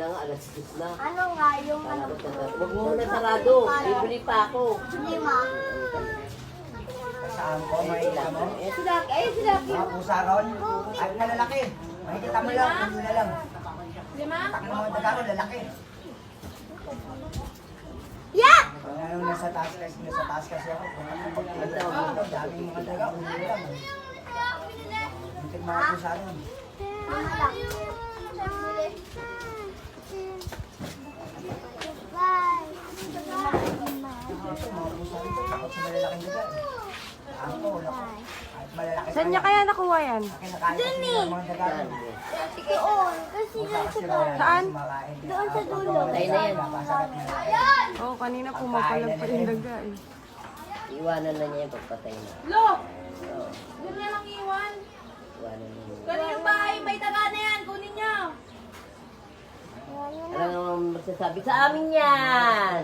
Kanina nga, alas 10 na. Ano nga yung ano? Huwag mo na sarado. Bibili pa ako. Lima. Saan ko, may mo? Eh, sila, eh, sila. Mga pusa ron. Ay, malalaki. Makikita mo lang, ano na lang. Lima? Takang mga daga ron, lalaki. Yeah! Kung ano nasa taas kasi, nasa taas kasi ako. Kung ano ito, daming mga daga, ulo lang. Hintik mga pusa ron. Lima lang. Ito, mga pusa rin. Takot sa malalaking daga. Ako. Kahit malalaki Saan niya kaya nakuha yan? Kinakain kasi nila mga daga ron. Doon. Kasi kasi sa wala Saan? Doon sa dulo. Tayo na yan. Oo, oh, kanina pumapalag pa yung daga eh. Iwanan na niya yung pagpatay na. Lo! Oo, Doon niya lang iwan. iwanan na niya. Kanina yung bahay, may daga na yan. Kunin niyo. Ano naman magsasabi sa amin yan?